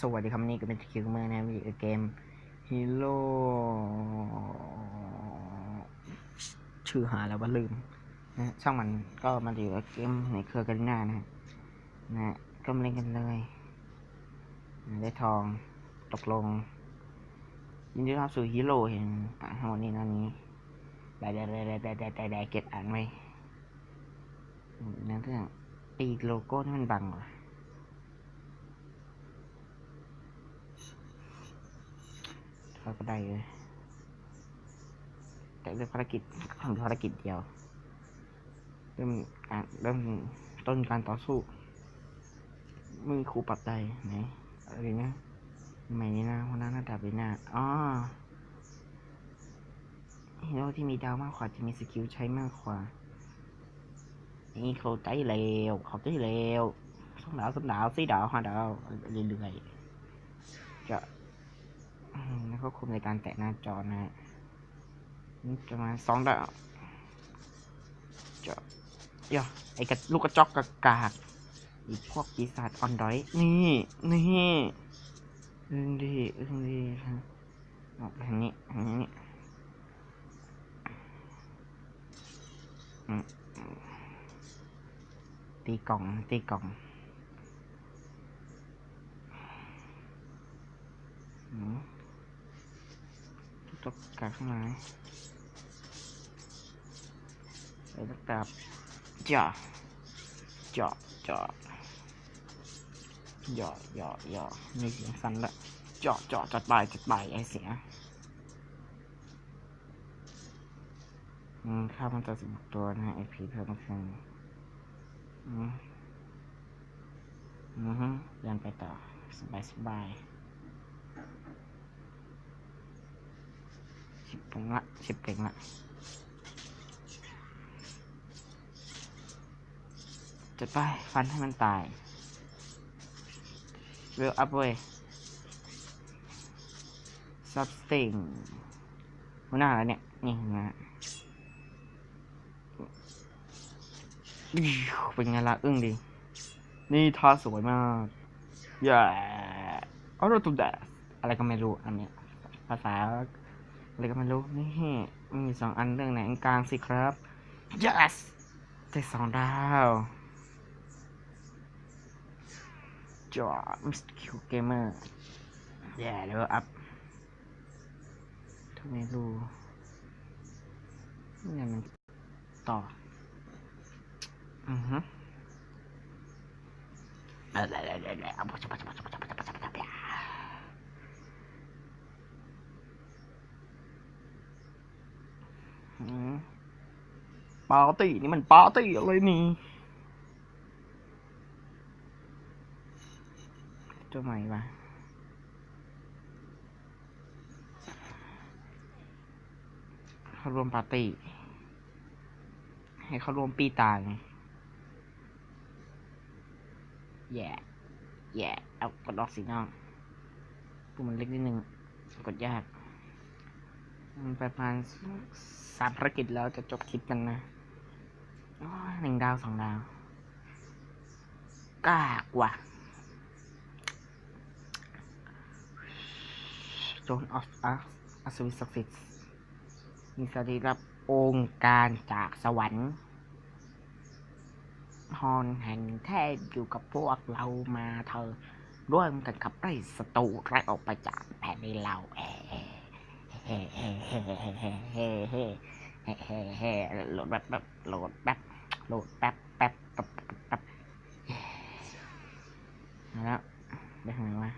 สวัสดีครับวันนี่ก็เป็นคิวเมอร์นะมีเกมฮีโร่ชื่อหาแล้วว่าลืมนะช่างมันก็มาอยู่กับเกมในเครือกันหน้านะนะก็มาเล่นกันเลยได้ทองตกลง ยินดีต้อนรับสู่ฮีโร่เห็นอะทั้งหมดนี้นั่นนี้ได้ได้ได้ได้ได้ได้ได้เก็บอ่านไว้อืมเรื่องตีโลโก้นี่มันบังเหรอ เขาก็ได้เลยแต่เรื่องภารกิจทำภารกิจเดียว เริ่มการเริ่มต้นการต่อสู้มือครูปรับได้ไหนอะไรนะใหม่นี้นะวันนั้นระดับนี้นะอ๋อฮีโร่ที่มีดาวมากกว่าจะมีสกิลใช้มากกว่านี่เขาใจเร็วเขาใจเร็วสองดาวสามดาวสี่ดาวห้าดาวเรื่อยๆจะ อืมแล้วก็คุมในการแตะหน้าจอนะฮะนี่ประมาสองดาวจะย่อไอ้กระลูกกระจอกกระกากอีพวกปีศาจออนดอยนี่นี่อึ้งดีอึ้งดีฮะออกไปทางนี้ทางนี้ตีกล่องตีกล่องอืม ตกกาข้างในใส่ตะกราบจ่อจ่อจ่อหยอหยอหยอมีเสียงสั่นละเจาะเจาะจัดไปจัดไปไอเสียงอืมค่ามันจะสิบตัวนะฮะไอพีเพิ่มขึ้นอืมอือฮึเดินไปต่อสบายสบาย สิบเก่งละสิบเก่งละจะไปฟันให้มันตายเวลอัพเว้ยซับสติงหัวหน้าแล้วเนี่ย นี่นะเป็นไงล่ะอึ้งดี นี่ท่าสวยมากแย่ออโรตูดสอะไรก็ไม่รู้อันเนี้ยภาษา อะไรก็ไม่รู้นี่มีสองอันเรื่องไหนกลางสิครับ yes ได้สองดาวจอมิสคิวเกมเมอร์แย่แล้วอัพทำไมรู้เนี่ยมันต่อ อือฮึอะไรอะไรอะไรเอาไปจับจับจับจับจับจับจับจับ อืม ปาร์ตี้นี่มันปาร์ตี้อะไรนี่ตัวใหม่ปะเขารวมปาร์ตี้ ให้เขารวมปีตางแย่แย่เอากดออกสีน้องตัวมันเล็กนิดนึง กดยาก ประมาณสามภารกิจแล้วจะจบคลิปกันนะหนึ่งดาวสองดาวกากว่ะโจนออฟอัสอัศวินศักดิ์สิทธิ์มีสรีรับองค์การจากสวรรค์ฮอนแห่งแท้อยู่กับพวกเรามาเธอ ร่วมกันขับไล่ศัตรูไล่ออกไปจากแผ่นดินเราแอ เฮ้เฮ้เฮ้เฮ้เฮ้เฮ้เฮ้เฮ้เฮ้โหลดแป๊บแป๊บโหลดแป๊บโหลดแป๊บแป๊บแป๊บแป๊บแล้วไปทางไหนวะ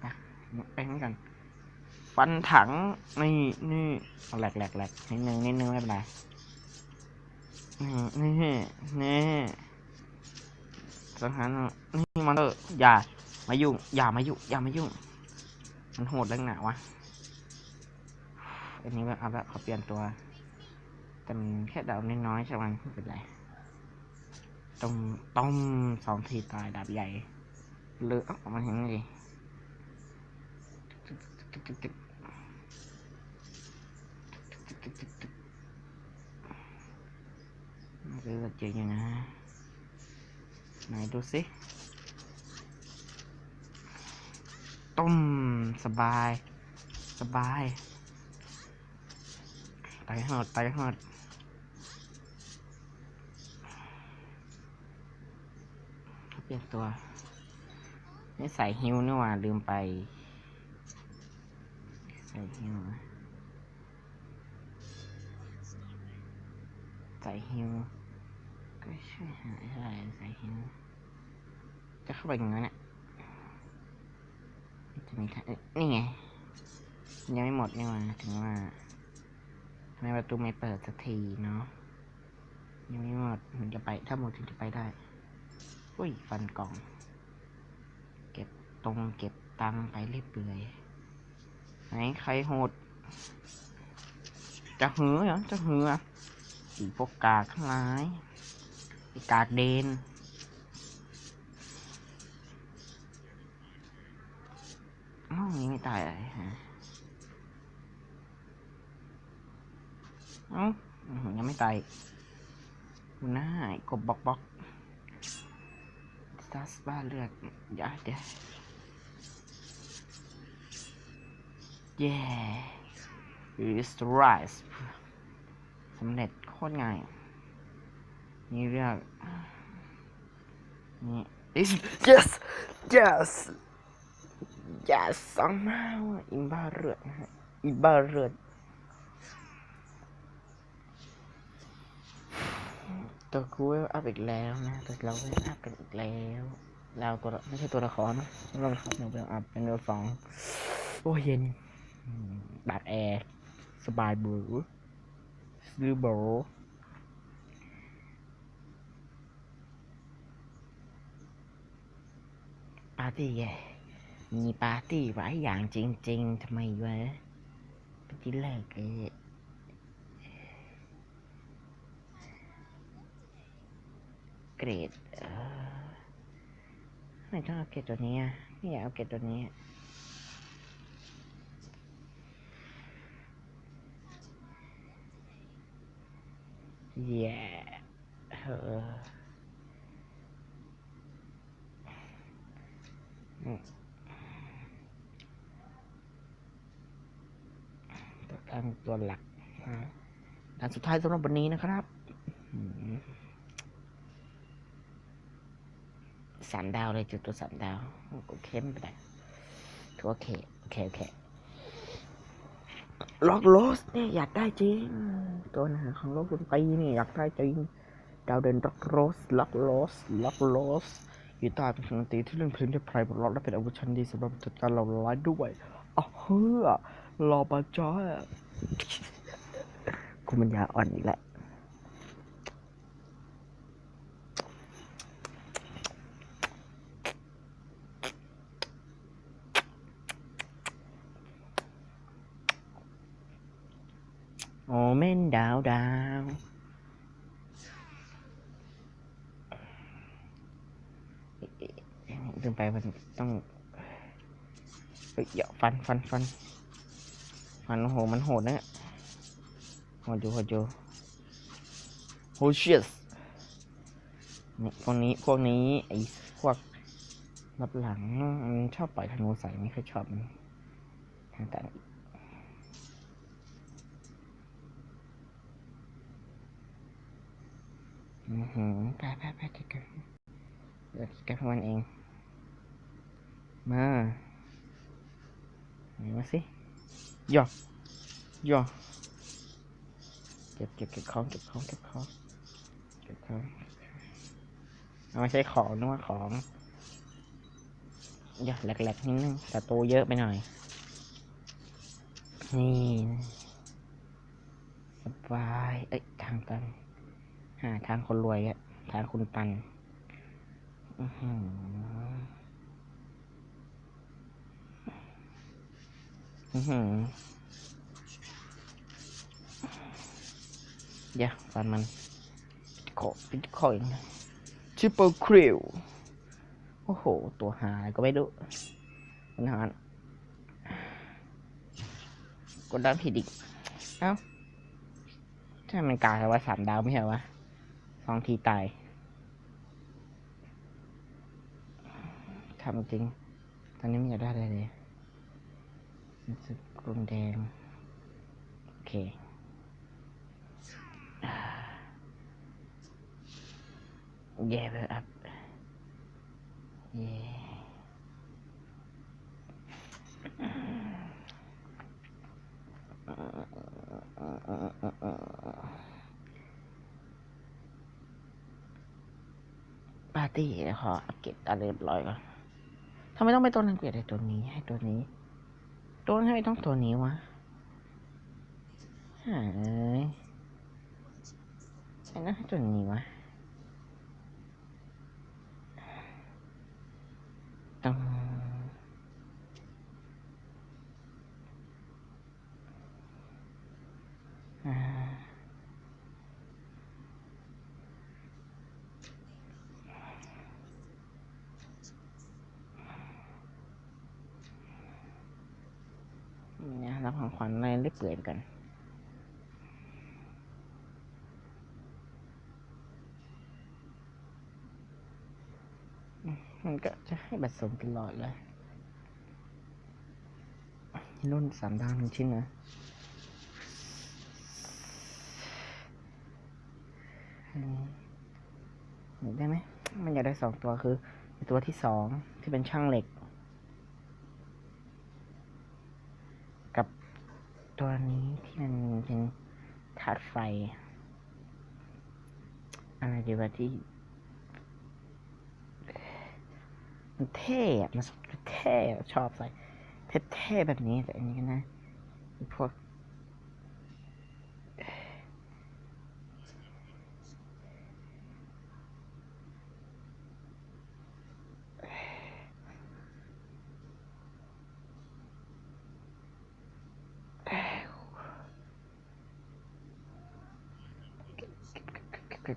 ไปไปนี่กันฟันถังนี่นี่เอาแหลกแหลกแหลกนิดนึงนิดนึงไม่เป็นไรนี่นี่นี่สังหารนี่มันเถออย่ามายุ่งอย่ามายุ่งอย่ามายุ่ง มันโหดเรื่องหนาวะ อันนี้แบบเอาละขอเปลี่ยนตัว แต่มันแค่ดาวน้อยๆใช่ไหมไม่เป็นไรต้มต้มสองทีตายดาบใหญ่เลือกออกมาเห็นไงเลือกเจออยู่นะไหนดูสิต้มสบาย สบาย ไตหอดไตหอดเปลี่ยนตัวนี่ใส่ฮิวนี่ว่าลืมไป ใส่ฮิวใส่ฮิวก็ช่วยหายอะไรใส่ฮิวจะเข้าไปย่างนั้นเนี่ยจะมีทางเอ้ยนี่ไงยังไม่หมดนี่ว่าถึงว่า ไมประตูไม่เปิดสักทีเนาะยังไม่หมดมันจะไปถ้าหมดถึงจะไปได้ อุ้ยฟันกล่อง เก็บตรงเก็บตังไปเรื่อยเปื่อยไหนใครโหด จะหือเหรอจะหืออะอีพวกกากทั้งหลายไอีกากเดนอ้าวนี่ไม่ตายเลยฮะ เอ้ายังไม่ตายหน้ากบบอกบอกสตาร์สบ้าเลือดอย่าเดี๋ยวเย้รีสไรส์สำเร็จโคตรง่าย นี่เรื่องนี่ is yes yes yes somehow อิมบ้าเลือดนะฮะอิมบ้าเลือด ตัวกูเวลอัพอีกแล้วนะแต่เราเวลอัพกันอีกแล้ว เราตัวไม่ใช่ตัวละครนะเราครับเวลอัพเป็นเวลสองโอ้ยเย็นอืมบาดแอร์สบายบรูซื้อบรูปาร์ตี้ไงมีปาร์ตี้หลายอย่างจริง ๆทำไมวะไปที่แรกเอ้ เกรดไม่ต้องเอาเกรดตัวนี้ไม่อยากเอาเกรดตัวนี้แย่เอออืมตัวกลางตัวหลักนะอันสุดท้ายสำหรับวันนี้นะครับอืมสามดาวเลยจุดตัวสามดาวโอเคไม่เป็นไรถือว่าโอเคโอเคโอเคล็อกโรสเนี่ยอยากได้จริง ตัวหนาของโลกดนตรีนี่อยากได้จริงดาวเด่นล็อกโรสล็อกโรสล็อกโรสกีตาร์เป็นเครื่องดนตรีที่เล่นเพลงได้ไพเราะและเป็นอาวุธชั้นดีสำหรับจัดการเหล่าร้ายด้วยอ๋อเฮ้อรอปาจ้อยคุณมันยาอ่อนอีกแล้ว โอเมนดาวดาวเอ๊ะเอ๊ะเอ๊ะลืมไปมันต้องเฮ้ยอย่าฟันฟันฟันฟันโหมันโหดนะเนี่ยโหดอยู่โหดอยู่โหเชียสพวกนี้พวกนี้ไอ้พวกรับหลังมันชอบปล่อยธนูใส่ไม่ค่อยชอบมันทางต่าง อือหือไปไปไปจัดการเดี๋ยวจัดการพวกมันเอง มาไหนมาสิหย่อย่อเก็บเก็บเก็บของเก็บของเก็บของเก็บของเอาไม่ใช่ของนึกว่าของอย่าแหลกๆนิดนึงแต่โตเยอะไปหน่อย นี่ สบาย เอ้ยทางตัน หาทางคนรวยอะทางคุณตันอือหืออือหือเดี๋ยวฟันมันขอปิดคอยชิปเปอร์คริวโอ้โห ตัวหาอะไรก็ไม่รู้มันหากดดันผิดอีก เอ้าถ้ามันกลายว่าสามดาวไม่ใช่วะ สองทีตายทำจริง ตอนนี้ไม่อยากได้อะไรเลยรู้สึกกลมแดง โอเคแย่ไปอัพเย่ ปาร์ตี้ขออัปเกรดอะไรเรียบร้อยก่อนทำไมต้องไปตัวนั้นเกรดไอ้ตัวนี้ให้ตัวนี้ ตัวนั้นให้ต้องตัวนี้วะหาเอ้ยไอ้นั่นให้ตัวนี้วะต้องอ่าเนี่ย รับของขวัญอะไรเรียบเปื่อยไปกัน มันก็จะให้บัตรสมตลอดเลยรุ่นสามดาวหนึ่งชิ้นนะเห็นได้ไหมมันอยากได้สองตัวคือ ตัวที่สองที่เป็นช่างเหล็ก กับ ตัวนี้ที่มันเป็นถาดไฟ อะไรดีวะที่มันเท่อะมันเท่อะชอบใส่เท่ๆแบบนี้แต่อันนี้ก็นะพวก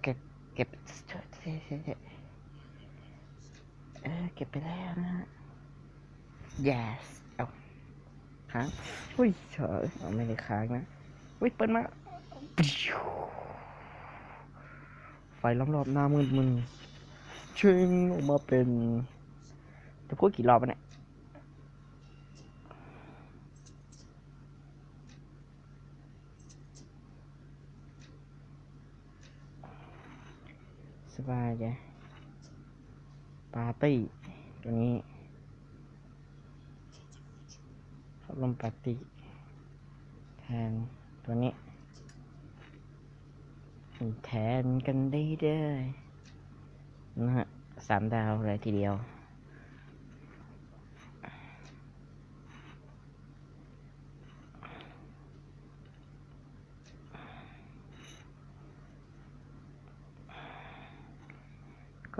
เก็บเก็บเก็บเออเก็บไปแล้วนะ yes เอาค้างอุ้ยเฉยเอาไม่ได้ค้างนะอุ้ยเปิดมาไฟล้อมๆหน้ามืดมึนชิงออกมาเป็นจะพูดกี่รอบวะเนี่ย บายใจปาร์ตี้ตัวนี้พัดลมปาร์ตี้แทนตัวนี้แทนกันได้เลยนะฮะสามดาวเลยทีเดียว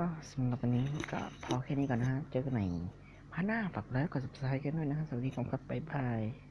ก็สำหรับวันนี้ก็พอแค่นี้ก่อนนะฮะ เจอกันใหม่พาร์ทหน้าฝากไลค์กด subscribe กันด้วยนะฮะ สวัสดีครับบ๊ายบาย